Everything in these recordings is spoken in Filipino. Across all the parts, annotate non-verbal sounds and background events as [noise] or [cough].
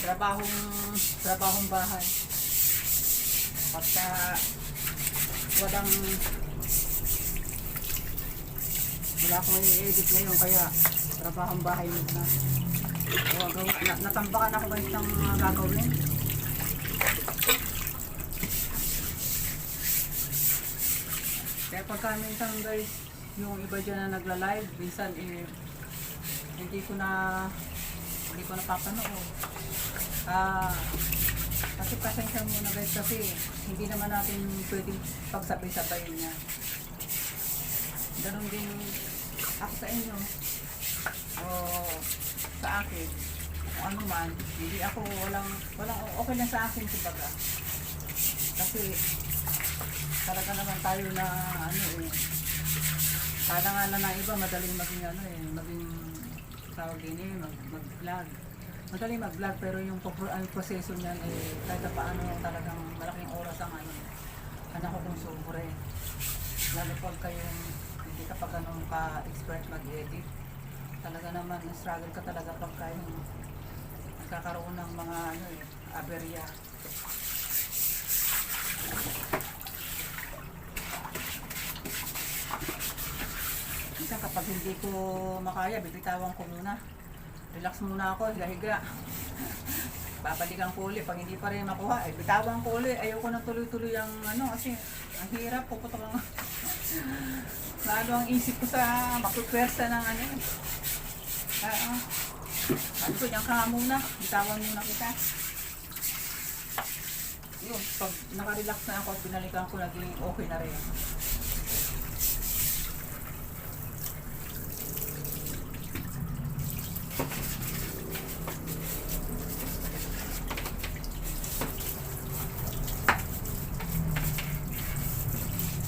Trabahong, trabahong bahay. Pagka walang wala akong i-edit ngayon kaya trabahong bahay muna. Gawa, gawa, na, natambakan ako guys ng mga gagawin. Kaya pagka minsan guys, yung iba dyan na nagla-live, minsan eh, hindi ko na hindi ko napapanood. Ah, kasi pasensya muna guys kasi hindi naman natin pwedeng pagsabay-sabayin niya. Ganon din ako sa inyo. O sa akin. Kung ano man, hindi ako walang, walang okay lang sa akin kumbaga. Kasi talaga naman tayo na ano eh. Kala nga na iba madaling maging ano eh, maging tawag din eh, mag, mag-vlog. Madaling mag-vlog pero yung ang proseso niyan eh kahit paano talagang malaking oras ang ano. Anak ko kung sobre. Lalo pag kayong hindi ka pa ganun ka-expert mag-edit. Talaga naman, struggle ka talaga pag kayong nagkakaroon ng mga ano eh, aberya. Minsan kapag hindi ko makaya, bibitawan ko muna. Relax muna ako, higa-higa. [laughs] Babalikan ko ulit. Pag hindi pa rin makuha, eh, bitawan ko ulit. Ayoko na tuloy-tuloy ang ano, kasi ang hirap, puputok lang. Lalo [laughs] ang isip ko sa makupwersa ng ano. ah. Sabi ko, diyan ka muna. Bitawan muna kita. Yun, pag nakarelax na ako binalikan ko, naging okay na rin.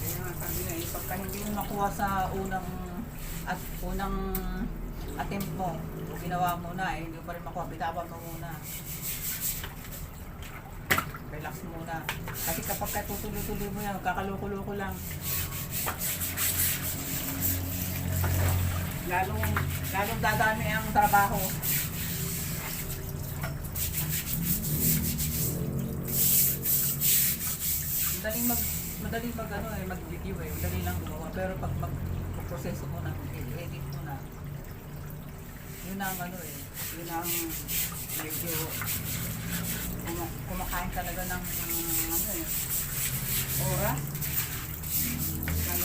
Kaya nga sabi nga, eh, pagka hindi mo makuha sa unang at unang attempt mo, ginawa mo na eh, hindi mo pa rin makuha, bitawan mo muna. Relax muna. Kasi kapag ka tutuloy-tuloy mo yan, kakaloko-loko lang. Lalong, lalong dadami ang trabaho. Madaling mag madaling mag ano eh, mag-video eh, madali lang gumawa. Pero pag mag proseso mo na, edit mo na, yun ang ano eh, yun ang medyo kuma- kumakain talaga ng ano eh, oras.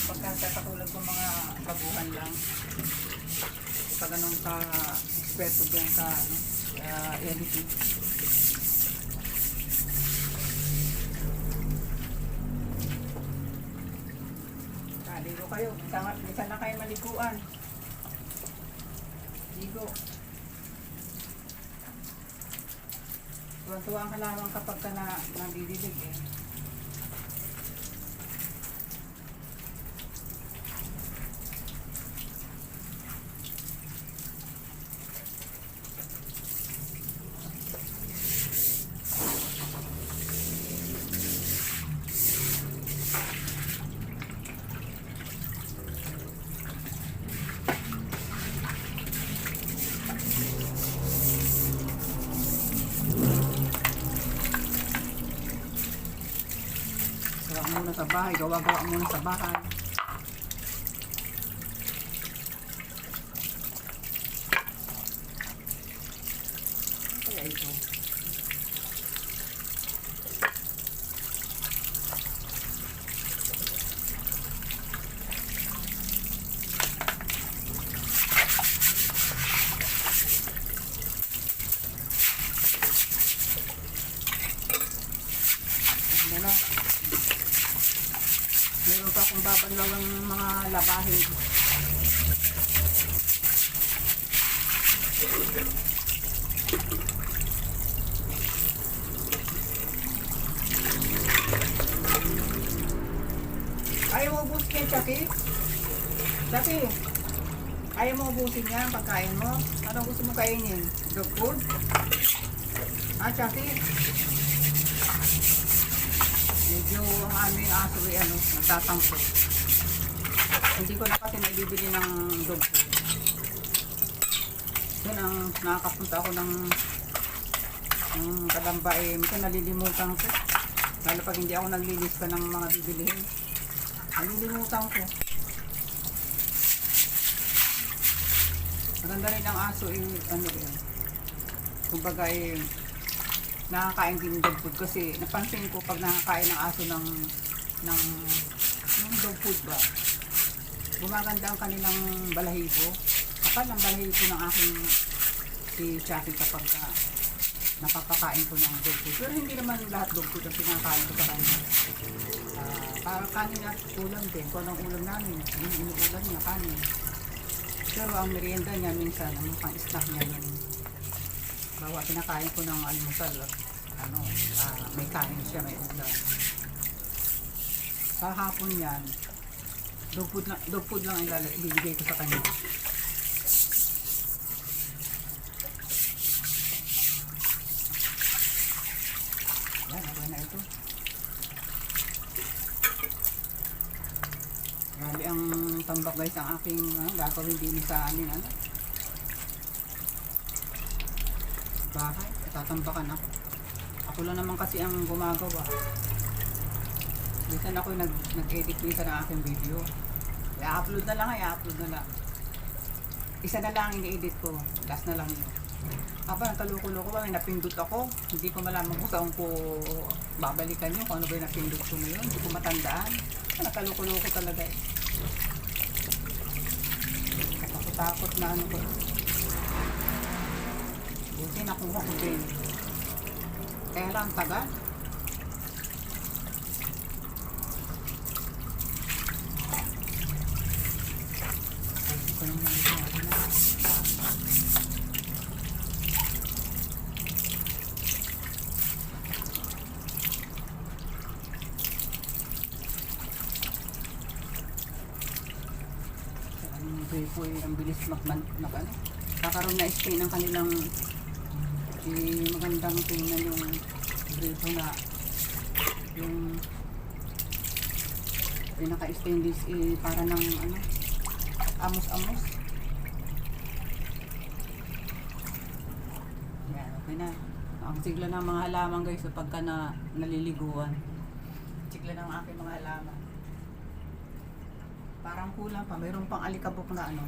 Pagka sa katulad ng mga baguhan lang. Pag ganun ka eksperto dyan sa ano, uh, editing. Kaligo kayo. Minsan, na kayo maliguan. Ligo. Tuwan-tuwa ka lamang kapag ka na nandidilig eh. Gawa muna sa bahay. Gawa-gawa muna sa bahay. Kaya ito. Ano na? Meron pa akong babanlaw ng mga labahin. Yan, Chucky? Chucky, ayaw mo ubusin yan pagkain mo? Anong gusto mo kainin? Dog food? Ah, Chucky? Medyo ang aming aso ay ano, nagtatampo. Hindi ko na kasi naibibili ng dog food. Doon ang nakakapunta ako ng ng kadamba eh, minsan nalilimutan ko. Lalo pag hindi ako naglilista ng mga bibilihin. Nalilimutan ko. Maganda rin ang aso eh, ano eh. Kumbaga eh, nakakain din dog food kasi napansin ko pag nakakain ng aso ng ng ng dog food ba gumaganda ang kanilang balahibo kapal ang balahibo ng aking si Chappie kapag ka napapakain ko ng dog food. Pero hindi naman lahat dog food ang pinakain ko sa kanya. Ah, parang kanin at ulam din. Kung anong ulam namin yung inuulam niya kanin. Pero ang merienda niya minsan ang pang snack niya yung bawa pinakain ko ng almusal at ano, ah, may kanin siya, may ulam. Sa hapon yan, dog food, lang, dog food lang ang ibibigay ko sa kanya. Yan, okay na ito. Grabe ang guys ang aking ano, gagawin din sa amin ano. Bahay, tatambakan ako. Ako lang naman kasi ang gumagawa. Minsan ako nag, nag-edit minsan ng aking video. I-upload na lang, i-upload na lang. Isa na lang ini-edit ko. Last na lang yun. Aba, nagkaluko-luko ba? May napindot ako. Hindi ko malaman kung saan ko babalikan yun. Kung ano ba yung napindot ko na yun. Hindi ko matandaan. Nakaluko-luko talaga eh. Takot-takot na ano ko. Buti nakuha ko din. Kaya lang tagal. Ay, ko naman ito. Ano na. Ang gripo bilis magman, mag, ano, kakaroon na stay ng kanilang eh, magandang tingnan yung gripo na yung pinaka-stainless eh, para ng ano, amos-amos. Yan, okay na. Ang sigla ng mga halaman guys, so pagka na naliliguan. Sigla ng aking mga halaman. Parang kulang pa. Mayroon pang alikabok na ano.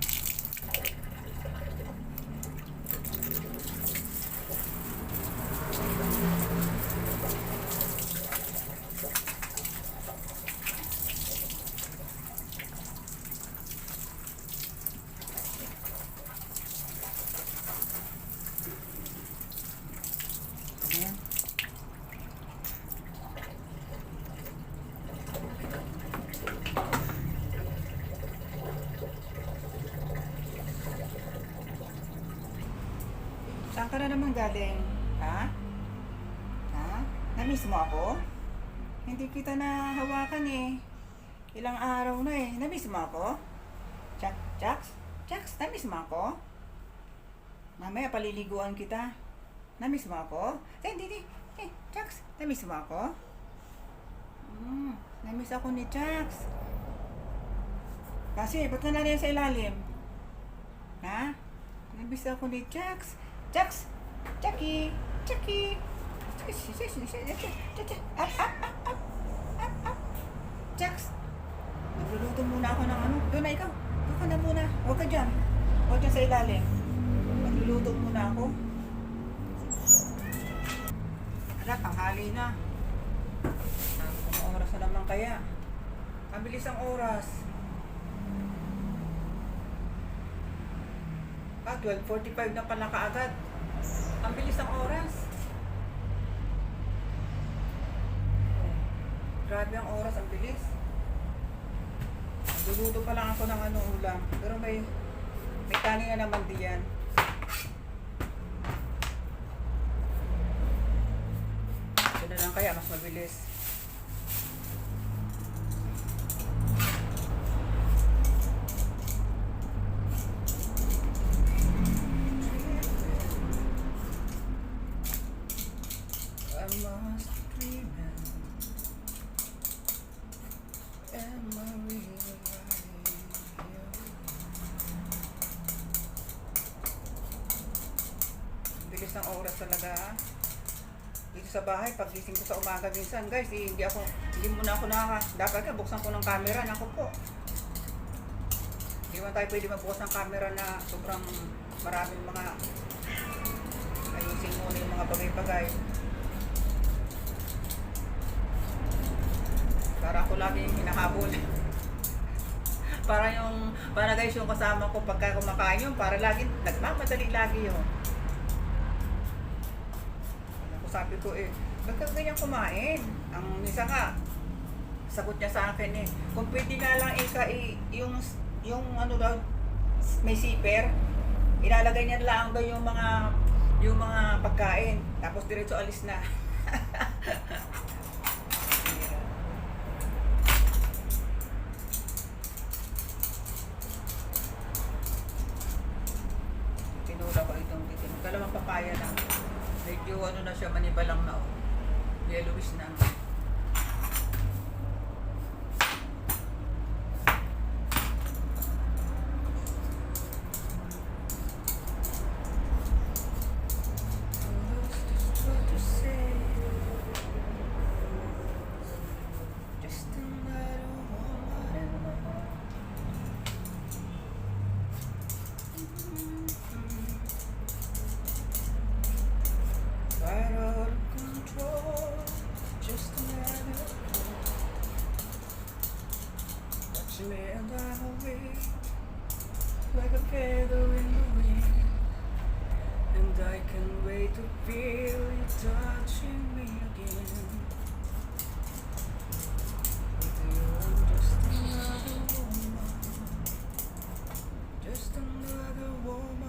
Ayan. Saan ka na naman galing? Ha? Ha? Namiss mo ako? Hindi kita na hawakan eh. Ilang araw na eh. Namiss mo ako? Chuck, Chucks? Chucks, namiss mo ako? Mamaya paliliguan kita. Namiss mo ako? Eh, hindi, hindi. Eh, Chucks, namiss mo ako? Hmm, namiss ako ni Chucks. Kasi, ba't ka na sa ilalim? Ha? Namiss ako ni Chucks. Chucks! Chucky! Chucky! Up, up, up, up! Up, up! Chucks! Nagluluto muna ako ng ano. Doon na ikaw. Doon ka na muna. Huwag ka dyan. Huwag dyan sa ilalim. Nagluluto muna ako. Ala, tanghali na. Ang oras na naman kaya. Ang bilis ang oras. Ah, 12.45 na pala kaagad. Ang bilis ang oras. Grabe ang oras, ang bilis. Luluto pa lang ako ng ano ulam. Pero may may kanin na naman diyan. Ito na lang kaya, mas mabilis. Isang oras talaga. Dito sa bahay, pag gising ko sa umaga minsan, guys, eh, hindi ako, hindi muna ako nakaka, dapat ka, buksan ko ng camera, naku po. Hindi man tayo pwede magbukas ng camera na sobrang maraming mga ayusin muna yung mga bagay-bagay. Para ako lagi yung hinahabol. [laughs] para yung, para guys yung kasama ko pagka kumakain yun, para lagi, nagmamadali lagi yun. Sabi ko eh, ba't ganyan kumain? Ang isa nga, sagot niya sa akin eh, kung pwede nga lang ika, i- yung, yung ano daw, may zipper, ilalagay niya lang daw yung mga, yung mga pagkain, tapos diretso alis na. [laughs] time. And I'm away, like a feather in the wind. And I can wait to feel you touching me again. With you, I'm just another woman, just another woman.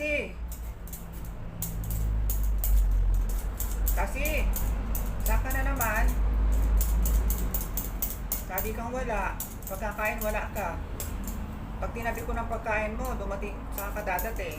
in love. Kasi, saka na naman, sabi kang wala, pagkakain wala ka. Pag tinabi ko ng pagkain mo, dumating, saka ka dadating.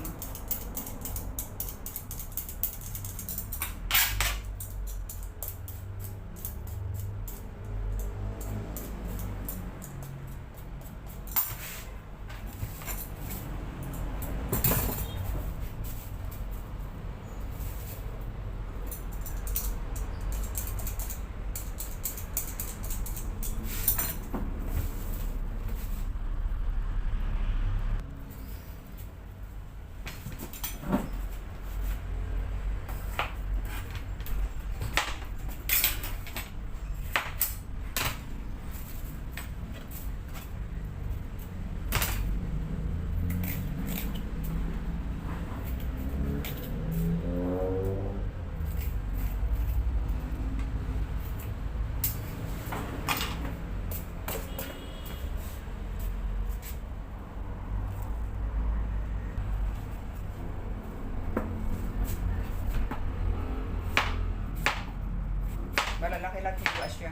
Malalaki lang yung siya.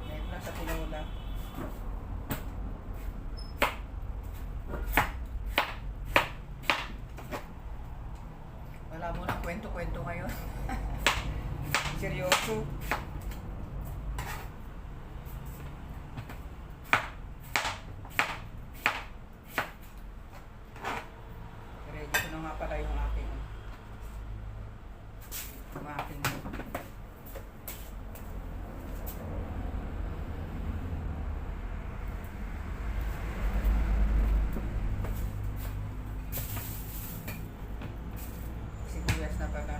Ngayon lang sa tinula. Wala mo ng kwento-kwento ngayon. [laughs] Seryoso. Ready ko na nga pala yung aking yung aking sibuyas na pala.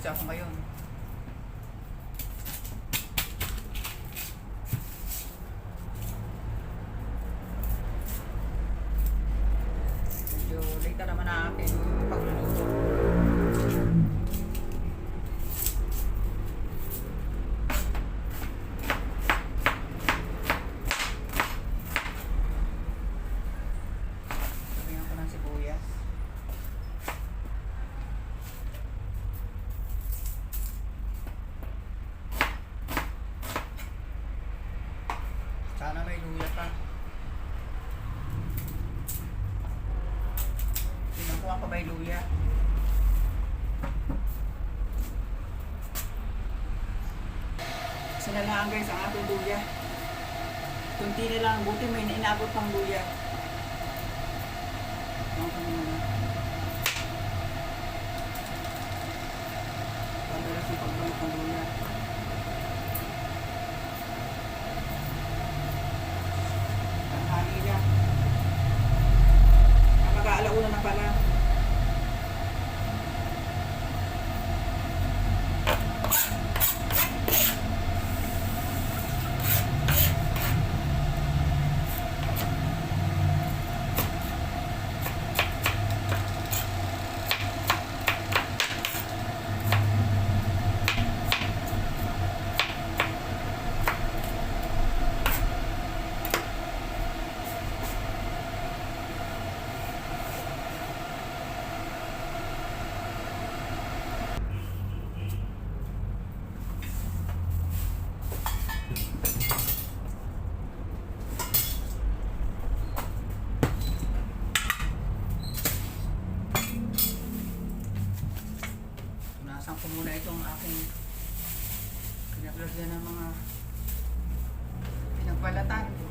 Parang seryoso ako ngayon. Medyo late na naman ang aking pagluluto. may luya. Isa na guys ang ating luya. Kunti na lang, buti may inaabot pang luya. Padalas yung pagbalik ng luya. Tanghali na. Mag-aalauna na pala. Punasan ko muna itong aking pinaglagyan ng mga pinagbalatan.